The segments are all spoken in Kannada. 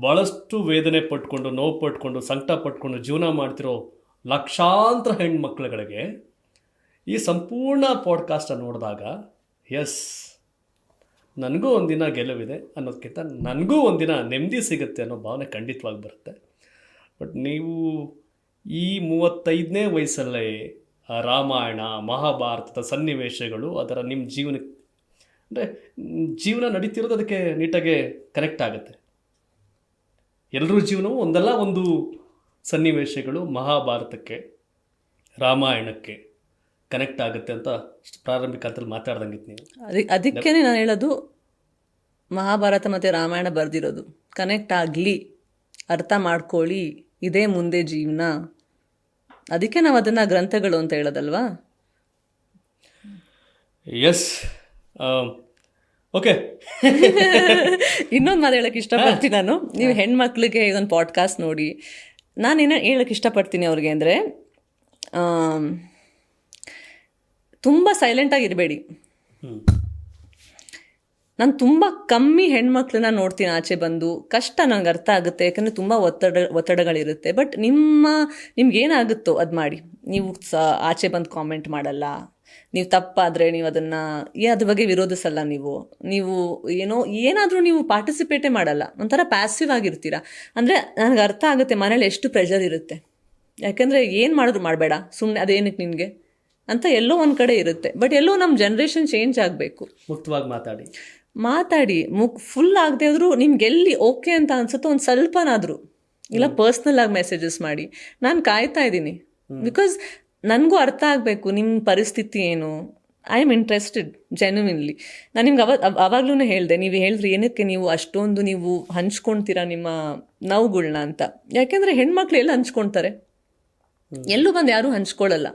ಭಾಳಷ್ಟು ವೇದನೆ ಪಟ್ಕೊಂಡು, ನೋವು ಪಟ್ಕೊಂಡು, ಸಂಕಟ ಪಟ್ಕೊಂಡು ಜೀವನ ಮಾಡ್ತಿರೋ ಲಕ್ಷಾಂತರ ಹೆಣ್ಮಕ್ಳುಗಳಿಗೆ ಈ ಸಂಪೂರ್ಣ ಪಾಡ್ಕಾಸ್ಟನ್ನು ನೋಡಿದಾಗ ಎಸ್ ನನಗೂ ಒಂದಿನ ಗೆಲುವಿದೆ ಅನ್ನೋದಕ್ಕಿಂತ ನನಗೂ ಒಂದಿನ ನೆಮ್ಮದಿ ಸಿಗುತ್ತೆ ಅನ್ನೋ ಭಾವನೆ ಖಂಡಿತವಾಗಿ ಬರುತ್ತೆ. ಬಟ್ ನೀವು ಈ ಮೂವತ್ತೈದನೇ ವಯಸ್ಸಲ್ಲೇ ರಾಮಾಯಣ, ಮಹಾಭಾರತದ ಸನ್ನಿವೇಶಗಳು ಅದರ ನಿಮ್ಮ ಜೀವನಕ್ಕೆ, ಅಂದರೆ ಜೀವನ ನಡೀತಿರೋದು ಅದಕ್ಕೆ ನೀಟಾಗಿ ಕನೆಕ್ಟ್ ಆಗುತ್ತೆ. ಎಲ್ಲರ ಜೀವನವೂ ಒಂದಲ್ಲ ಒಂದು ಸನ್ನಿವೇಶಗಳು ಮಹಾಭಾರತಕ್ಕೆ ರಾಮಾಯಣಕ್ಕೆ ಕನೆಕ್ಟ್ ಆಗುತ್ತೆ ಅಂತ ಪ್ರಾರಂಭಿಕ ಹಂತದಲ್ಲಿ ಮಾತಾಡ್ದಂಗಿತ್ತು ನೀವು ಅದಕ್ಕೆ ಅದಕ್ಕೇನೆ ನಾನು ಹೇಳೋದು ಮಹಾಭಾರತ ಮತ್ತು ರಾಮಾಯಣ ಬರೆದಿರೋದು. ಕನೆಕ್ಟ್ ಆಗಲಿ ಅರ್ಥ ಮಾಡ್ಕೊಳ್ಳಿ ಇದೇ ಮುಂದೆ ಜೀವನ. ಅದಕ್ಕೆ ನಾವು ಅದನ್ನು ಗ್ರಂಥಗಳು ಅಂತ ಹೇಳೋದಲ್ವಾ? ಎಸ್ ಓಕೆ ಇನ್ನೊಂದು ಮಾತು ಹೇಳಕ್ಕೆ ಇಷ್ಟಪಡ್ತೀನಿ ನಾನು. ನೀವು ಹೆಣ್ಮಕ್ಳಿಗೆ ಇದೊಂದು ಪಾಡ್ಕಾಸ್ಟ್ ನೋಡಿ. ನಾನು ಏನೋ ಹೇಳಕ್ಕೆ ಇಷ್ಟಪಡ್ತೀನಿ ಅವ್ರಿಗೆ ಅಂದರೆ ತುಂಬ ಸೈಲೆಂಟಾಗಿರಬೇಡಿ ಇರಬೇಡಿ. ನಾನು ತುಂಬ ಕಮ್ಮಿ ಹೆಣ್ಮಕ್ಳನ್ನ ನೋಡ್ತೀನಿ ಆಚೆ ಬಂದು. ಕಷ್ಟ ನನಗೆ ಅರ್ಥ ಆಗುತ್ತೆ ಯಾಕಂದರೆ ತುಂಬ ಒತ್ತಡ ಒತ್ತಡಗಳಿರುತ್ತೆ. ಬಟ್ ನಿಮ್ಮ ನಿಮ್ಗೇನಾಗುತ್ತೋ ಅದು ಮಾಡಿ. ನೀವು ಸ ಆಚೆ ಬಂದು ಕಾಮೆಂಟ್ ಮಾಡಲ್ಲ. ನೀವು ತಪ್ಪಾದರೆ ನೀವು ಅದನ್ನು ಅದ್ರ ಬಗ್ಗೆ ವಿರೋಧಿಸಲ್ಲ ನೀವು. ನೀವು ಏನೋ ಏನಾದರೂ ನೀವು ಪಾರ್ಟಿಸಿಪೇಟೇ ಮಾಡಲ್ಲ. ಒಂಥರ ಪ್ಯಾಸಿವ್ ಆಗಿರ್ತೀರ. ಅಂದರೆ ನನಗೆ ಅರ್ಥ ಆಗುತ್ತೆ ಮನೇಲಿ ಎಷ್ಟು ಪ್ರೆಷರ್ ಇರುತ್ತೆ. ಯಾಕೆಂದರೆ ಏನು ಮಾಡಿದ್ರು ಮಾಡಬೇಡ. ಸುಮ್ಮನೆ ಅದೇನಕ್ಕೆ ನಿನಗೆ? ಅಂತ ಎಲ್ಲೋ ಒಂದು ಕಡೆ ಇರುತ್ತೆ. ಬಟ್ ಎಲ್ಲೋ ನಮ್ಮ ಜನ್ರೇಷನ್ ಚೇಂಜ್ ಆಗಬೇಕು. ಮುಕ್ತವಾಗಿ ಮಾತಾಡಿ. ಮಾತಾಡಿ. ಮುಕ್ ಫುಲ್ ಆಗದೆ ಆದ್ರೂ ನಿಮ್ಗೆ ಎಲ್ಲಿ ಓಕೆ ಅಂತ ಅನ್ಸುತ್ತೋ ಒಂದು ಸ್ವಲ್ಪನಾದರೂ. ಇಲ್ಲ ಪರ್ಸ್ನಲ್ ಆಗಿ ಮೆಸೇಜಸ್ ಮಾಡಿ. ನಾನು ಕಾಯ್ತಾ ಇದ್ದೀನಿ. ಬಿಕಾಸ್ ನನಗೂ ಅರ್ಥ ಆಗಬೇಕು ನಿಮ್ಮ ಪರಿಸ್ಥಿತಿ ಏನು? ಐ ಆಮ್ ಇಂಟ್ರೆಸ್ಟೆಡ್ ಜೆನ್ಯೂನ್ಲಿ ನಾನು ನಿಮ್ಗೆ ಅವ ಅವಾಗ್ಲೂ ಹೇಳಿದೆ ನೀವು ಹೇಳಿದ್ರಿ ಏನಕ್ಕೆ ನೀವು ಅಷ್ಟೊಂದು ನೀವು ಹಂಚ್ಕೊಳ್ತೀರಾ ನಿಮ್ಮ ನೋವುಗಳ್ನ ಅಂತ. ಯಾಕೆಂದರೆ ಹೆಣ್ಮಕ್ಳು ಎಲ್ಲ ಹಂಚ್ಕೊಳ್ತಾರೆ? ಎಲ್ಲೂ ಬಂದು ಯಾರೂ ಹಂಚ್ಕೊಳ್ಳಲ್ಲ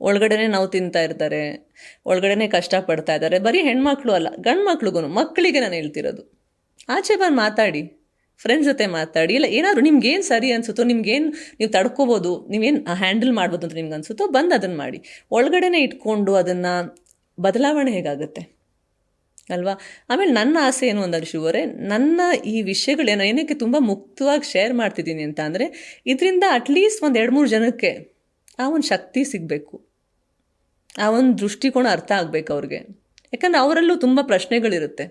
ಒಳಗಡೆನೆ ನಾವು ತಿಂತಾ ಇರ್ತಾರೆ ಒಳಗಡೆನೆ ಕಷ್ಟಪಡ್ತಾ ಇದ್ದಾರೆ. ಬರೀ ಹೆಣ್ಮಕ್ಳು ಅಲ್ಲ ಗಂಡು ಮಕ್ಳಿಗೂ ಮಕ್ಕಳಿಗೆ ನಾನು ಹೇಳ್ತಿರೋದು. ಆಚೆ ಬಂದು ಮಾತಾಡಿ. ಫ್ರೆಂಡ್ಸ್ ಜೊತೆ ಮಾತಾಡಿ, ಇಲ್ಲ ಏನಾದರೂ ನಿಮ್ಗೇನು ಸರಿ ಅನಿಸುತ್ತೋ ನಿಮ್ಗೇನು ನೀವು ತಡ್ಕೋಬೋದು ನೀವೇನು ಹ್ಯಾಂಡಲ್ ಮಾಡ್ಬೋದು ಅಂತ ನಿಮ್ಗೆ ಅನಿಸುತ್ತೋ ಬಂದು ಅದನ್ನು ಮಾಡಿ. ಒಳಗಡೆನೆ ಇಟ್ಕೊಂಡು ಅದನ್ನು ಬದಲಾವಣೆ ಹೇಗಾಗುತ್ತೆ? ಅಲ್ವಾ? ಆಮೇಲೆ ನನ್ನ ಆಸೆ ಏನು ಅಂದರೆ ಶಿವರೇ, ನನ್ನ ಈ ವಿಷಯಗಳೇನೋ ಏನಕ್ಕೆ ತುಂಬ ಮುಕ್ತವಾಗಿ ಶೇರ್ ಮಾಡ್ತಿದ್ದೀನಿ ಅಂತ ಅಂದರೆ, ಇದರಿಂದ ಅಟ್ಲೀಸ್ಟ್ ಒಂದು ಎರಡು ಮೂರು ಜನಕ್ಕೆ ಆ ಒಂದು ಶಕ್ತಿ ಸಿಗಬೇಕು. ಆ ಒಂದು ದೃಷ್ಟಿಕೋನ ಅರ್ಥ ಆಗಬೇಕು ಅವ್ರಿಗೆ. ಯಾಕಂದ್ರೆ ಅವರಲ್ಲೂ ತುಂಬ ಪ್ರಶ್ನೆಗಳಿರುತ್ತೆ.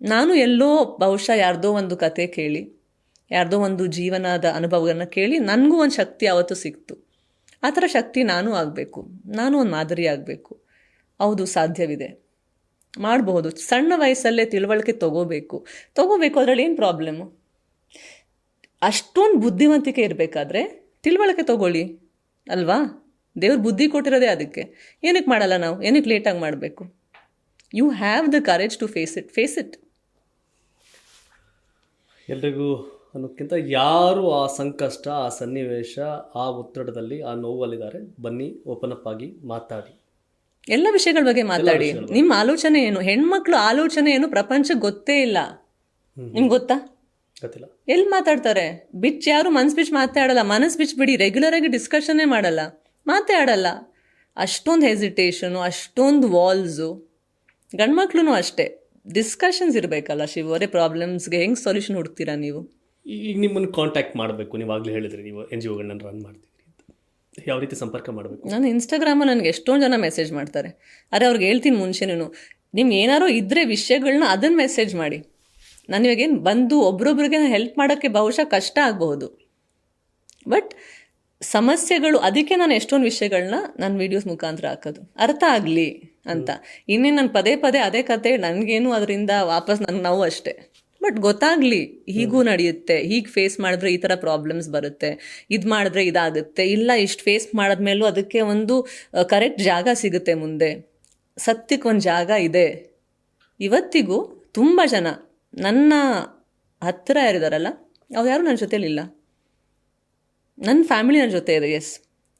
ನಾನು ಎಲ್ಲೋ ಬಹುಶಃ ಯಾರ್ದೋ ಒಂದು ಕತೆ ಕೇಳಿ, ಯಾರ್ದೋ ಒಂದು ಜೀವನದ ಅನುಭವವನ್ನು ಕೇಳಿ ನನಗೂ ಒಂದು ಶಕ್ತಿ ಅವತ್ತು ಸಿಕ್ತು. ಆ ಥರ ಶಕ್ತಿ ನಾನು ಆಗಬೇಕು, ನಾನು ಒಂದು ಮಾದರಿ ಆಗಬೇಕು. ಹೌದು, ಸಾಧ್ಯವಿದೆ. ಮಾಡಬಹುದು. ಸಣ್ಣ ವಯಸ್ಸಲ್ಲೇ ತಿಳುವಳಿಕೆ ತಗೋಬೇಕು. ತಗೋಬೇಕು, ಅದರಲ್ಲಿ ಏನು ಪ್ರಾಬ್ಲಮ್ಮು ಅಷ್ಟೊಂದು ಬುದ್ಧಿವಂತಿಕೆ ಇರಬೇಕಾದ್ರೆ ತಿಳುವಳಿಕೆ ತಗೊಳ್ಳಿ, ಅಲ್ವಾ? ದೇವ್ರ ಬುದ್ಧಿ ಕೊಟ್ಟಿರೋದೇ ಅದಕ್ಕೆ. ಏನಕ್ಕೆ ಮಾಡಲ್ಲ ನಾವು? ಏನಕ್ಕೆ ಲೇಟಾಗಿ ಮಾಡಬೇಕು? You have the courage to face it face it ಎಲ್ರಿಗೂ ಅನ್ನೋಕ್ಕಿಂತ ಯಾರು ಆ ಸಂಕಷ್ಟ ಆ ಸನ್ನಿವೇಶ ಆ ಒತ್ತಡದಲ್ಲಿ ಆ ನೋವಲ್ಲಿದ್ದಾರೆ ಬನ್ನಿ ಓಪನ್ ಅಪ್ ಆಗಿ ಮಾತಾಡಿ. ಎಲ್ಲ ವಿಷಯಗಳ ಬಗ್ಗೆ ಮಾತಾಡಿ. ನಿಮ್ಮ ಆಲೋಚನೆ ಏನು? ಹೆಣ್ಮಕ್ಳು ಆಲೋಚನೆ ಏನು? ಪ್ರಪಂಚ ಗೊತ್ತೇ ಇಲ್ಲ. ನಿಮ್ಗೆ ಗೊತ್ತಾ? ಗೊತ್ತಿಲ್ಲ. ಎಲ್ಲಿ ಮಾತಾಡ್ತಾರೆ? ಬಿಚ್ ಯಾರು ಮನ್ಸ್ ಬಿಚ್ ಮಾತಾಡಲ್ಲ. ಮನಸ್ ಬಿಚ್ ಬಿಡಿ. ರೆಗ್ಯುಲರ್ ಆಗಿ ಡಿಸ್ಕಷನ್ನೇ ಮಾಡಲ್ಲ. ಮಾತೇ ಆಡಲ್ಲ ಅಷ್ಟೊಂದು ಹೆಸಿಟೇಷನು ಅಷ್ಟೊಂದು ವಾಲ್ಸು ಗಂಡ್ಮಕ್ಳು ಅಷ್ಟೇ. ಡಿಸ್ಕಷನ್ಸ್ ಇರಬೇಕಲ್ಲ ಶಿವರೇ ಪ್ರಾಬ್ಲಮ್ಸ್ಗೆ ಹೆಂಗೆ ಸೊಲ್ಯೂಷನ್ ಹುಡುಕ್ತೀರಾ ನೀವು? ಈಗ ನಿಮ್ಮನ್ನು ಕಾಂಟ್ಯಾಕ್ಟ್ ಮಾಡಬೇಕು ನೀವು ಆಗಲೇ ಹೇಳಿದ್ರಿ ನೀವು ಎನ್ ಜಿ ಒಗಳನ್ನ ರನ್ ಅಂತ. ಯಾವ ರೀತಿ ಸಂಪರ್ಕ ಮಾಡಬೇಕು? ನಾನು ಇನ್ಸ್ಟಾಗ್ರಾಮಲ್ಲಿ ನನಗೆ ಎಷ್ಟೊಂದು ಜನ ಮೆಸೇಜ್ ಮಾಡ್ತಾರೆ. ಅರೆ ಅವ್ರಿಗೆ ಹೇಳ್ತೀನಿ ಮುಂಚೆನೂ ನಿಮ್ಗೆ ಏನಾರು ಇದ್ದರೆ ವಿಷಯಗಳನ್ನ ಅದನ್ನು ಮೆಸೇಜ್ ಮಾಡಿ. ನಾನು ಇವಾಗೇನು ಬಂದು ಒಬ್ರೊಬ್ರಿಗೆ ಹೆಲ್ಪ್ ಮಾಡೋಕ್ಕೆ ಬಹುಶಃ ಕಷ್ಟ ಆಗಬಹುದು. ಬಟ್ ಸಮಸ್ಯೆಗಳು ಅದಕ್ಕೆ ನಾನು ಎಷ್ಟೊಂದು ವಿಷಯಗಳನ್ನ ನಾನು ವೀಡಿಯೋಸ್ ಮುಖಾಂತರ ಹಾಕೋದು. ಅರ್ಥ ಆಗಲಿ. ಅಂತ. ಇನ್ನೇನು ನಾನು ಪದೇ ಪದೇ ಅದೇ ಕತೆ ನನಗೇನು ಅದರಿಂದ ವಾಪಸ್ ನನಗೆ ನೋವು ಅಷ್ಟೇ. ಬಟ್ ಗೊತ್ತಾಗಲಿ ಹೀಗೂ ನಡೆಯುತ್ತೆ. ಹೀಗೆ ಫೇಸ್ ಮಾಡಿದ್ರೆ ಈ ಥರ ಪ್ರಾಬ್ಲಮ್ಸ್ ಬರುತ್ತೆ. ಇದು ಮಾಡಿದ್ರೆ ಇದಾಗುತ್ತೆ. ಇಲ್ಲ ಇಷ್ಟು ಫೇಸ್ ಮಾಡಿದ್ಮೇಲೂ ಅದಕ್ಕೆ ಒಂದು ಕರೆಕ್ಟ್ ಜಾಗ ಸಿಗುತ್ತೆ ಮುಂದೆ. ಸತ್ಯಕ್ಕೆ ಒಂದು ಜಾಗ ಇದೆ. ಇವತ್ತಿಗೂ ತುಂಬ ಜನ ನನ್ನ ಹತ್ತಿರ ಯಾರಿದಾರಲ್ಲ ಅವ್ರು ಯಾರು ನನ್ನ ಜೊತೇಲಿಲ್ಲ ನನ್ನ ಫ್ಯಾಮಿಲಿ ನನ್ನ ಜೊತೆ ಇದೆ ಎಸ್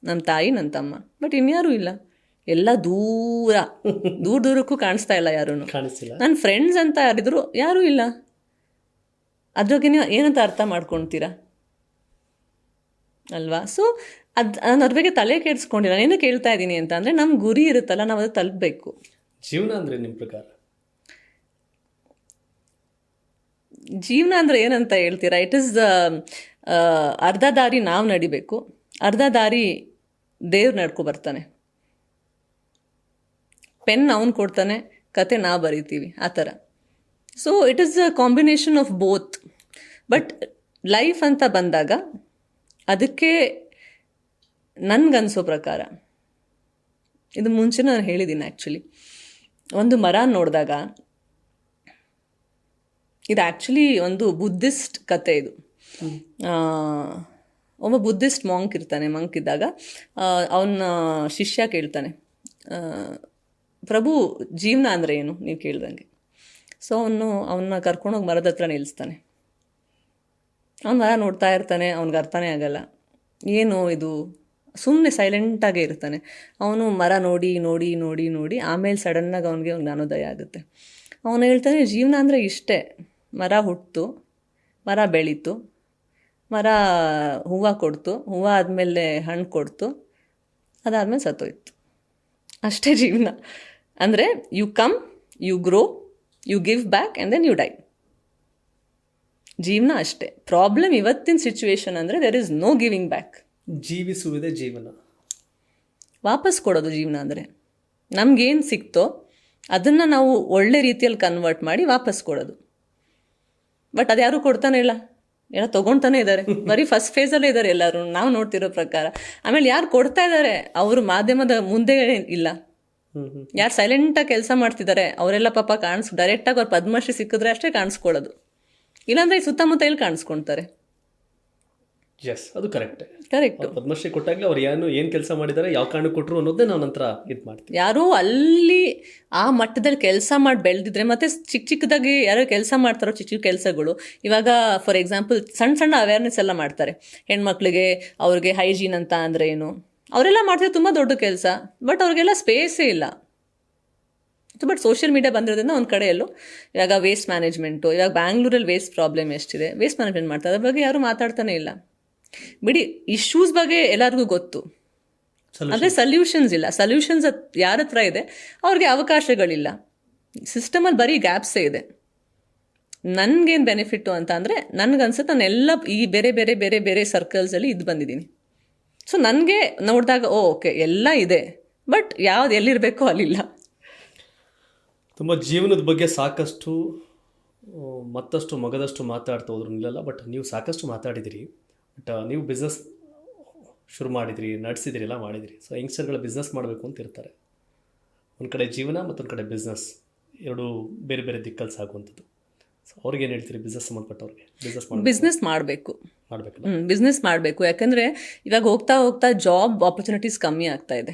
ನಮ್ಮ ತಾಯಿ ನನ್ನ ತಮ್ಮ. ಬಟ್ ಇನ್ಯಾರೂ ಇಲ್ಲ. ಎಲ್ಲ ದೂರ. ದೂರ ದೂರಕ್ಕೂ ಕಾಣಿಸ್ತಾ ಇಲ್ಲ ಯಾರೂ ಕಾಣಿಸ್ತಿಲ್ಲ. ನನ್ನ ಫ್ರೆಂಡ್ಸ್ ಅಂತ ಯಾರಿದ್ರು ಯಾರೂ ಇಲ್ಲ. ಅದ್ರಾಗೆ ನೀವು ಏನಂತ ಅರ್ಥ ಮಾಡ್ಕೊಳ್ತೀರಾ ಅಲ್ವಾ? ಸೊ ಅದು ನಾನು ಅದ್ರ ಬಗ್ಗೆ ತಲೆ ಕೆಡಿಸ್ಕೊಂಡಿಲ್ಲ. ಏನು ಕೇಳ್ತಾ ಇದ್ದೀನಿ ಅಂತ ಅಂದರೆ ನಮ್ಮ ಗುರಿ ಇರುತ್ತಲ್ಲ ನಾವು ಅದು ತಲುಪಬೇಕು. ಜೀವನ ಅಂದರೆ ನಿಮ್ಮ ಪ್ರಕಾರ? ಜೀವನ ಅಂದರೆ ಏನಂತ ಹೇಳ್ತೀರಾ? ಇಟ್ ಇಸ್ ಅರ್ಧ ದಾರಿ ನಾವು ನಡಿಬೇಕು. ಅರ್ಧ ದಾರಿ ದೇವ್ರು ನಡ್ಕೊ ಬರ್ತಾನೆ. ಪೆನ್ ಅವನು ಕೊಡ್ತಾನೆ, ಕತೆ ನಾ ಬರಿತೀವಿ, ಆ ಥರ. So it is a combination of both but life ಅಂತ ಬಂದಾಗ, ಅದಕ್ಕೆ ನನಗನ್ಸೋ ಪ್ರಕಾರ, ಇದು ಮುಂಚೆ ನಾನು ಹೇಳಿದ್ದೀನಿ ಆ್ಯಕ್ಚುಲಿ ಒಂದು ಮರ ನೋಡಿದಾಗ, ಇದು ಆ್ಯಕ್ಚುಲಿ ಒಂದು ಬುದ್ಧಿಸ್ಟ್ ಕತೆ ಇದು. ಒಬ್ಬ ಬುದ್ಧಿಸ್ಟ್ ಮಾಂಕ್ ಇರ್ತಾನೆ ಮಂಕ್ ಇದ್ದಾಗ ಅವನ ಶಿಷ್ಯ ಕೇಳ್ತಾನೆ ಪ್ರಭು ಜೀವನ ಅಂದರೆ ಏನು? ನೀವು ಕೇಳ್ದಂಗೆ. ಸೊ ಅವನು, ಅವನ್ನ ಕರ್ಕೊಂಡೋಗಿ ಮರದ ಹತ್ರ ನಿಲ್ಲಿಸ್ತಾನೆ ಅವ್ನು ಮರ ನೋಡ್ತಾ ಇರ್ತಾನೆ, ಅವ್ನಿಗೆ ಅರ್ಥನೇ ಆಗಲ್ಲ. ಏನು ಇದು? ಸುಮ್ಮನೆ ಸೈಲೆಂಟಾಗೆ ಇರ್ತಾನೆ. ಅವನು ಮರ ನೋಡಿ ನೋಡಿ ನೋಡಿ ನೋಡಿ, ಆಮೇಲೆ ಸಡನ್ನಾಗಿ ಅವನಿಗೆ ಅವ್ನು ಜ್ಞಾನೋದಯ ಆಗುತ್ತೆ. ಅವನು ಹೇಳ್ತಾನೆ, ಜೀವನ ಅಂದರೆ ಇಷ್ಟೇ. ಮರ ಹುಟ್ಟಿತು ಮರ ಬೆಳೀತು, ಮರ ಹೂವು ಕೊಡ್ತು, ಹೂವು ಆದಮೇಲೆ ಹಣ್ಣು ಕೊಡ್ತು, ಅದಾದಮೇಲೆ ಸತ್ತೋಯ್ತು. ಅಷ್ಟೇ ಜೀವನ. ಅಂದರೆ you come you grow you give back and then you die ಜೀವನ ಅಷ್ಟೇ. ಪ್ರಾಬ್ಲಮ್ ಇವತ್ತಿನ ಸಿಚುವೇಶನ್ ಅಂದರೆ there is no giving back ಜೀವಿಸುವುದೇ ಜೀವನ. ವಾಪಸ್ ಕೊಡೋದು ಜೀವನ ಅಂದರೆ ನಮಗೇನು ಸಿಕ್ತೋ ಅದನ್ನು ನಾವು ಒಳ್ಳೆ ರೀತಿಯಲ್ಲಿ ಕನ್ವರ್ಟ್ ಮಾಡಿ ವಾಪಸ್ ಕೊಡೋದು. ಬಟ್ ಅದು ಯಾರೂ ಕೊಡ್ತಾನೆ ಇಲ್ಲ? ಎಲ್ಲ ತೊಗೊಳ್ತಾನೆ ಇದ್ದಾರೆ ಬರೀ ಫಸ್ಟ್ ಫೇಸಲ್ಲೇ ಇದ್ದಾರೆ ಎಲ್ಲರೂ. ನಾವು ನೋಡ್ತಿರೋ ಪ್ರಕಾರ. ಆಮೇಲೆ ಯಾರು ಕೊಡ್ತಾ ಇದ್ದಾರೆ ಅವರು ಮಾಧ್ಯಮದ ಮುಂದೆ ಇಲ್ಲ. ಯಾರು ಸೈಲೆಂಟಾಗಿ ಕೆಲಸ ಮಾಡ್ತಿದ್ದಾರೆ ಅವರೆಲ್ಲ ಪಾಪ ಕಾಣಿಸ್ ಡೈರೆಕ್ಟಾಗಿ ಅವ್ರು ಪದ್ಮಶ್ರೀ ಸಿಕ್ಕಿದ್ರೆ ಅಷ್ಟೇ ಕಾಣಿಸ್ಕೊಳ್ಳೋದು. ಇಲ್ಲಾಂದ್ರೆ ಸುತ್ತಮುತ್ತ ಎಲ್ಲಿ ಕಾಣಿಸ್ಕೊಳ್ತಾರೆ. ಎಸ್ ಅದು ಕರೆಕ್ಟ್ ಕರೆಕ್ಟ್ ಪದ್ಮಶ್ರೀ ಕೊಟ್ಟಾಗಲೇ ಅವ್ರು ಏನು ಏನು ಕೆಲಸ ಮಾಡಿದ್ದಾರೆ ಯಾವ ಕಾರಣಕ್ಕೆ ಕೊಟ್ಟರು ಅನ್ನೋದೇ ನಾವು ನಂತರ ಇದು ಮಾಡ್ತೀವಿ. ಯಾರೋ ಅಲ್ಲಿ ಆ ಮಟ್ಟದಲ್ಲಿ ಕೆಲಸ ಮಾಡಿ ಬೆಳೆದಿದ್ರೆ ಮತ್ತೆ ಚಿಕ್ಕ ಚಿಕ್ಕದಾಗಿ ಯಾರೋ ಕೆಲಸ ಮಾಡ್ತಾರೋ ಚಿಕ್ಕ ಚಿಕ್ಕ ಕೆಲಸಗಳು ಇವಾಗ ಫಾರ್ ಎಕ್ಸಾಂಪಲ್ ಸಣ್ಣ ಸಣ್ಣ ಅವೇರ್ನೆಸ್ ಎಲ್ಲ ಮಾಡ್ತಾರೆ. ಹೆಣ್ಮಕ್ಳಿಗೆ ಅವ್ರಿಗೆ ಹೈಜೀನ್ ಅಂತ ಅಂದರೆ ಏನು? ಅವರೆಲ್ಲ ಮಾಡ್ತಿದ್ರೆ ತುಂಬ ದೊಡ್ಡ ಕೆಲಸ ಬಟ್ ಅವ್ರಿಗೆಲ್ಲ ಸ್ಪೇಸೇ ಇಲ್ಲ. ಬಟ್ ಸೋಷಿಯಲ್ ಮೀಡಿಯಾ ಬಂದಿರೋದ್ರಿಂದ ಒಂದು ಕಡೆ ಎಲ್ಲೋ ಇವಾಗ ವೇಸ್ಟ್ ಮ್ಯಾನೇಜ್ಮೆಂಟು ಇವಾಗ ಬ್ಯಾಂಗ್ಳೂರಲ್ಲಿ ವೇಸ್ಟ್ ಪ್ರಾಬ್ಲಮ್ ಎಷ್ಟಿದೆ ವೇಸ್ಟ್ ಮ್ಯಾನೇಜ್ಮೆಂಟ್ ಮಾಡ್ತಾರೆ. ಅದ್ರ ಬಗ್ಗೆ ಯಾರೂ ಮಾತಾಡ್ತಾನೆ ಇಲ್ಲ. ಬಿಡಿ ಇಶ್ಯೂಸ್ ಬಗ್ಗೆ ಎಲ್ಲರಿಗೂ ಗೊತ್ತು. ಅಂದರೆ ಸಲ್ಯೂಷನ್ಸ್ ಇಲ್ಲ. ಸಲ್ಯೂಷನ್ಸ್ ಯಾರ ಹತ್ರ ಇದೆ ಅವ್ರಿಗೆ ಅವಕಾಶಗಳಿಲ್ಲ. ಸಿಸ್ಟಮಲ್ಲಿ ಬರೀ ಗ್ಯಾಪ್ಸೇ ಇದೆ. ನನಗೇನು ಬೆನಿಫಿಟ್ಟು ಅಂತ ಅಂದರೆ ನನಗನ್ಸುತ್ತೆ ಎಲ್ಲ ಈ ಬೇರೆ ಬೇರೆ ಬೇರೆ ಬೇರೆ ಸರ್ಕಲ್ಸಲ್ಲಿ ಇದು ಬಂದಿದ್ದೀನಿ. ಸೊ ನನಗೆ ನೋಡಿದಾಗ ಓಕೆ, ಎಲ್ಲ ಇದೆ. ಬಟ್ ಯಾವ್ದು ಎಲ್ಲಿರಬೇಕೋ ಅಲ್ಲಿಲ್ಲ. ತುಂಬ ಜೀವನದ ಬಗ್ಗೆ ಸಾಕಷ್ಟು ಮತ್ತಷ್ಟು ಮಗದಷ್ಟು ಮಾತಾಡ್ತಾ ಹೋದ್ರು ನಿಲ್ಲಲ್ಲ, ಬಟ್ ನೀವು ಸಾಕಷ್ಟು ಮಾತಾಡಿದಿರಿ. ಬಟ್ ನೀವು ಬಿಸ್ನೆಸ್ ಶುರು ಮಾಡಿದಿರಿ, ನಡೆಸಿದಿರಿ, ಎಲ್ಲ ಮಾಡಿದಿರಿ. ಸೊ ಯಂಗ್ಸ್ಟರ್ಗಳ ಬಿಸ್ನೆಸ್ ಮಾಡಬೇಕು ಅಂತ ಇರ್ತಾರೆ. ಒಂದು ಕಡೆ ಜೀವನ ಮತ್ತೊಂದು ಕಡೆ ಬಿಸ್ನೆಸ್ ಎರಡು ಬೇರೆ ಬೇರೆ ದಿಕ್ಕಲ್ಲಿ ಸಾಗುವಂಥದ್ದು. ಸೊ ಅವ್ರಿಗೆ ಏನು ಹೇಳ್ತೀರಿ? ಬಿಸ್ನೆಸ್ ಸಂಬಂಧಪಟ್ಟವ್ರಿಗೆ? ಬಿಸ್ನೆಸ್ ಮಾಡಿ ಬಿಸ್ನೆಸ್ ಮಾಡಬೇಕು. ಮಾಡಬೇಕು. ಹ್ಮ್ ಬಿಸ್ನೆಸ್ ಮಾಡಬೇಕು. ಯಾಕಂದ್ರೆ ಇವಾಗ ಹೋಗ್ತಾ ಹೋಗ್ತಾ ಜಾಬ್ ಆಪರ್ಚುನಿಟೀಸ್ ಕಮ್ಮಿ ಆಗ್ತಾ ಇದೆ.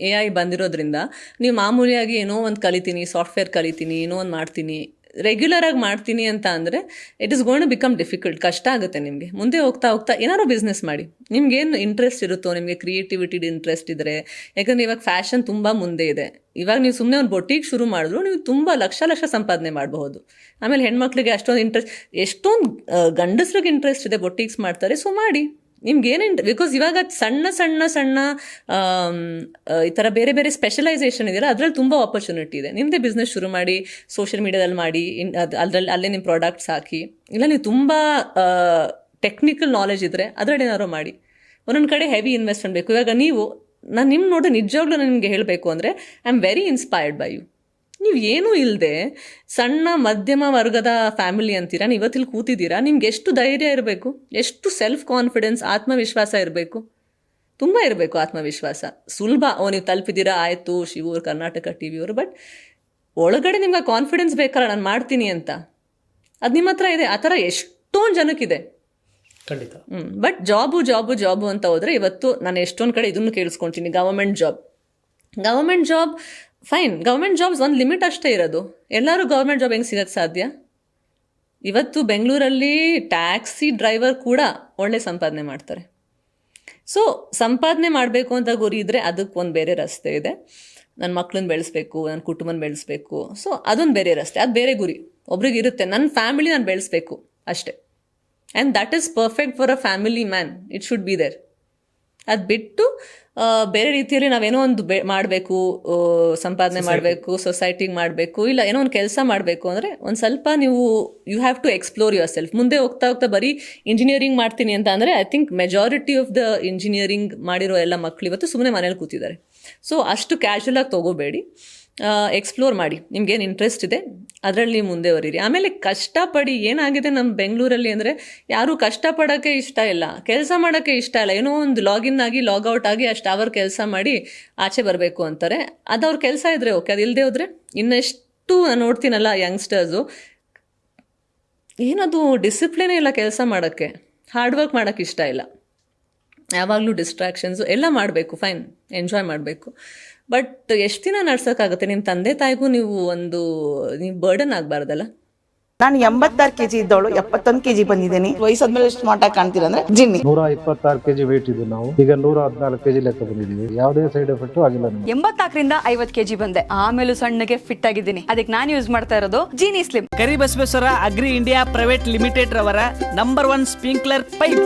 ಎ ಐ ಬಂದಿರೋದ್ರಿಂದ ನೀವು ಮಾಮೂಲಿಯಾಗಿ ಏನೋ ಒಂದು ಕಲಿತೀನಿ ಸಾಫ್ಟ್ವೇರ್ ಕಲಿತೀನಿ ಏನೋ ಒಂದು ಮಾಡ್ತೀನಿ. ರೆಗ್ಯುಲರ್ ಆಗಿ ಮಾಡ್ತೀನಿ ಅಂತ ಅಂದರೆ it is gone become difficult ಕಷ್ಟ ಆಗುತ್ತೆ ನಿಮಗೆ. ಮುಂದೆ ಹೋಗ್ತಾ ಹೋಗ್ತಾ ಏನಾದ್ರು ಬಿಸ್ನೆಸ್ ಮಾಡಿ. ನಿಮ್ಗೇನು ಇಂಟ್ರೆಸ್ಟ್ ಇರುತ್ತೋ, ನಿಮಗೆ ಕ್ರಿಯೇಟಿವಿಟಿ ಇಂಟ್ರೆಸ್ಟ್ ಇದ್ದರೆ ಯಾಕಂದರೆ ಇವಾಗ ಫ್ಯಾಷನ್ ತುಂಬ ಮುಂದೆ ಇದೆ. ಇವಾಗ ನೀವು ಸುಮ್ಮನೆ ಒಂದು ಬೊಟ್ಟಿಗೆ ಶುರು ಮಾಡಿದ್ರು, ನೀವು ತುಂಬ ಲಕ್ಷ ಲಕ್ಷ ಸಂಪಾದನೆ ಮಾಡಬಹುದು. ಆಮೇಲೆ ಹೆಣ್ಮಕ್ಳಿಗೆ ಅಷ್ಟೊಂದು ಇಂಟ್ರೆಸ್ಟ್ ಎಷ್ಟೊಂದು ಗಂಡಸ್ರಿಗೆ ಇಂಟ್ರೆಸ್ಟ್ ಇದೆ ಬೊಟ್ಟಿಗ್ಸ್ ಮಾಡ್ತಾರೆ ಸೊ ಮಾಡಿ. ನಿಮ್ಗೆ ಏನೇನು ಬಿಕಾಸ್ ಇವಾಗ ಸಣ್ಣ ಸಣ್ಣ ಸಣ್ಣ ಈ ಥರ ಬೇರೆ ಬೇರೆ ಸ್ಪೆಷಲೈಸೇಷನ್ ಇದೆಯಲ್ಲ, ಅದರಲ್ಲಿ ತುಂಬ ಆಪರ್ಚುನಿಟಿ ಇದೆ. ನಿಮ್ಮದೇ ಬಿಸ್ನೆಸ್ ಶುರು ಮಾಡಿ ಸೋಷಿಯಲ್ ಮೀಡಿಯಾದಲ್ಲಿ ಮಾಡಿ, ಇನ್, ಅದು ಅದರಲ್ಲಿ ಅಲ್ಲೇ ನಿಮ್ಮ ಪ್ರಾಡಕ್ಟ್ಸ್ ಹಾಕಿ, ಇಲ್ಲ ನೀವು ತುಂಬ ಟೆಕ್ನಿಕಲ್ ನಾಲೆಜ್ ಇದ್ದರೆ ಅದರಲ್ಲಿ ಏನಾದ್ರು ಮಾಡಿ. ಒಂದೊಂದು ಕಡೆ ಹೆವಿ ಇನ್ವೆಸ್ಟ್ಮೆಂಟ್ ಬೇಕು. ಇವಾಗ ನೀವು, ನಾನು ನಿಮ್ಮ ನೋಡಿ ನಿಜವಾಗ್ಲೂ ನಾನು ನಿಮಗೆ ಹೇಳಬೇಕು ಅಂದರೆ I am very inspired by you ನೀವು ಏನೂ ಇಲ್ಲದೆ ಸಣ್ಣ ಮಧ್ಯಮ ವರ್ಗದ ಫ್ಯಾಮಿಲಿ ಅಂತೀರಾ? ನೀವು ಇವತ್ತಿಲ್ಲಿ ಕೂತಿದ್ದೀರಾ? ನಿಮ್ಗೆ ಎಷ್ಟು ಧೈರ್ಯ ಇರಬೇಕು? ಎಷ್ಟು ಸೆಲ್ಫ್ ಕಾನ್ಫಿಡೆನ್ಸ್ ಆತ್ಮವಿಶ್ವಾಸ ಇರಬೇಕು? ತುಂಬ ಇರಬೇಕು ಆತ್ಮವಿಶ್ವಾಸ. ಸುಲಭ. ಓ ನೀವು ತಲುಪಿದ್ದೀರಾ? ಆಯಿತು ಶಿವೂರು ಕರ್ನಾಟಕ ಟಿ ವಿಯವರು ಬಟ್ ಒಳಗಡೆ ನಿಮ್ಗೆ ಕಾನ್ಫಿಡೆನ್ಸ್ ಬೇಕಲ್ಲ ನಾನು ಮಾಡ್ತೀನಿ ಅಂತ. ಅದು ನಿಮ್ಮ ಹತ್ರ ಇದೆ. ಆ ಥರ ಎಷ್ಟೊಂದು ಜನಕ್ಕಿದೆ. ಖಂಡಿತ. ಬಟ್ ಜಾಬು ಜಾಬು ಜಾಬು ಅಂತ ಹೋದರೆ ಇವತ್ತು ನಾನು ಎಷ್ಟೊಂದು ಕಡೆ ಇದನ್ನು ಕೇಳಿಸ್ಕೊಳ್ತೀನಿ government job government job fine government jobs ಒಂದು ಲಿಮಿಟ್ ಅಷ್ಟೇ ಇರೋದು. ಎಲ್ಲರೂ ಗೌರ್ಮೆಂಟ್ ಜಾಬ್ ಹೆಂಗೆ ಸಿಗಕ್ಕೆ ಸಾಧ್ಯ? ಇವತ್ತು ಬೆಂಗಳೂರಲ್ಲಿ ಟ್ಯಾಕ್ಸಿ ಡ್ರೈವರ್ ಕೂಡ ಒಳ್ಳೆ ಸಂಪಾದನೆ ಮಾಡ್ತಾರೆ. ಸೊ ಸಂಪಾದನೆ ಮಾಡಬೇಕು ಅಂತ ಗುರಿ ಇದ್ದರೆ ಅದಕ್ಕೆ ಒಂದು ಬೇರೆ ರಸ್ತೆ ಇದೆ. ನನ್ನ ಮಕ್ಳನ್ನ ಬೆಳೆಸ್ಬೇಕು ನನ್ನ ಕುಟುಂಬನ ಬೆಳೆಸ್ಬೇಕು. ಸೊ ಅದೊಂದು ಬೇರೆ ರಸ್ತೆ, ಅದು ಬೇರೆ ಗುರಿ. ಒಬ್ರಿಗೆ ಇರುತ್ತೆ ನನ್ನ ಫ್ಯಾಮಿಲಿ ನಾನು ಬೆಳೆಸ್ಬೇಕು ಅಷ್ಟೇ. And that is perfect for a family man it should be there ಅದು ಬಿಟ್ಟು ಬೇರೆ ರೀತಿಯಲ್ಲಿ ನಾವೇನೋ ಒಂದು ಬೆ ಮಾಡಬೇಕು ಸಂಪಾದನೆ ಮಾಡಬೇಕು ಸೊಸೈಟಿಗೆ ಮಾಡಬೇಕು ಇಲ್ಲ ಏನೋ ಒಂದು ಕೆಲಸ ಮಾಡಬೇಕು ಅಂದರೆ ಒಂದು ಸ್ವಲ್ಪ ನೀವು you have to explore yourself ಮುಂದೆ ಹೋಗ್ತಾ ಹೋಗ್ತಾ ಬರೀ ಇಂಜಿನಿಯರಿಂಗ್ ಮಾಡ್ತೀನಿ ಅಂತ ಅಂದರೆ I think majority of the engineering ಮಾಡಿರೋ ಎಲ್ಲ ಮಕ್ಕಳು ಇವತ್ತು ಸುಮ್ಮನೆ ಮನೇಲಿ ಕೂತಿದ್ದಾರೆ. ಸೊ ಅಷ್ಟು ಕ್ಯಾಶುವಲಾಗಿ ತೊಗೋಬೇಡಿ. ಎಕ್ಸ್ಪ್ಲೋರ್ ಮಾಡಿ. ನಿಮ್ಗೇನು ಇಂಟ್ರೆಸ್ಟ್ ಇದೆ, ಅದರಲ್ಲಿ ಮುಂದೆ ಬರೀರಿ ಆಮೇಲೆ ಕಷ್ಟಪಡಿ ಏನಾಗಿದೆ ನಮ್ಮ ಬೆಂಗಳೂರಲ್ಲಿ ಅಂದರೆ, ಯಾರೂ ಕಷ್ಟಪಡೋಕ್ಕೆ ಇಷ್ಟ ಇಲ್ಲ. ಕೆಲಸ ಮಾಡೋಕ್ಕೆ ಇಷ್ಟ ಇಲ್ಲ. ಏನೋ ಒಂದು ಲಾಗಿನ್ ಆಗಿ ಲಾಗೌಟ್ ಆಗಿ ಅಷ್ಟು ಅವರ್ ಕೆಲಸ ಮಾಡಿ ಆಚೆ ಬರಬೇಕು ಅಂತಾರೆ. ಅದು ಅವ್ರ ಕೆಲಸ ಇದ್ರೆ ಓಕೆ ಅದು ಇಲ್ಲದೆ ಹೋದರೆ ಇನ್ನೆಷ್ಟು ನಾನು ನೋಡ್ತೀನಲ್ಲ ಯಂಗ್ಸ್ಟರ್ಸು ಏನದು ಡಿಸಿಪ್ಲಿನೇ ಇಲ್ಲ ಕೆಲಸ ಮಾಡೋಕ್ಕೆ. ಹಾರ್ಡ್ ವರ್ಕ್ ಮಾಡೋಕ್ಕೆ ಇಷ್ಟ ಇಲ್ಲ. ಯಾವಾಗಲೂ ಡಿಸ್ಟ್ರಾಕ್ಷನ್ಸು ಎಲ್ಲ ಮಾಡಬೇಕು ಫೈನ್ ಎಂಜಾಯ್ ಮಾಡಬೇಕು. ಬಟ್ ಎಷ್ಟು ದಿನ ನಡ್ಸೋಕ್ಕಾಗುತ್ತೆ? ನಿಮ್ಮ ತಂದೆ ತಾಯಿಗೂ ನೀವು ಒಂದು ನೀವು ಬರ್ಡನ್ ಆಗಬಾರ್ದಲ್ಲ? ನಾನು ಎಂಬತ್ತಾರು ಕೆಜಿ ಇದ್ದವಳು ಎಪ್ಪತ್ತೊಂದು ಕೆಜಿ ಬಂದಿದ್ದೀನಿ. ವಯಸ್ಸಾದ್ಮೇಲೆ ಸ್ಮಾರ್ಟ್ ಆಗಿ ಕಾಣ್ತೀರ ಅಂದ್ರೆ ಜಿನ್ನಿ. ನೂರ ಇಪ್ಪತ್ತಾರು ಕೆಜಿ ವೇಟ್ ಇದ್ದು ನಾವು. ಈಗ ನೂರ ಹದಿನಾಲ್ಕು ಕೆಜಿ ಲೆಕ್ಕ ಬಂದಿದ್ದೀವಿ. ಯಾವುದೇ ಸೈಡ್ ಎಫೆಕ್ಟ್ ಆಗಿಲ್ಲ ಎಂಬತ್ತಾಕರಿಂದ ಎಂಬತ್ನಾಲ್ಕರಿಂದ ಐವತ್ ಕೆಜಿ ಬಂದೆ. ಆಮೇಲೂ ಸಣ್ಣಗೆ ಫಿಟ್ ಆಗಿದ್ದೀನಿ. ಅದಕ್ಕೆ ನಾನು ಯೂಸ್ ಮಾಡ್ತಾ ಇರೋದು Jeeni slim Karibasaveshwara agri India private limited ರವರ ನಂಬರ್ ಒನ್ ಸ್ಪ್ರಿಂಕ್ಲರ್ ಪೈಪ್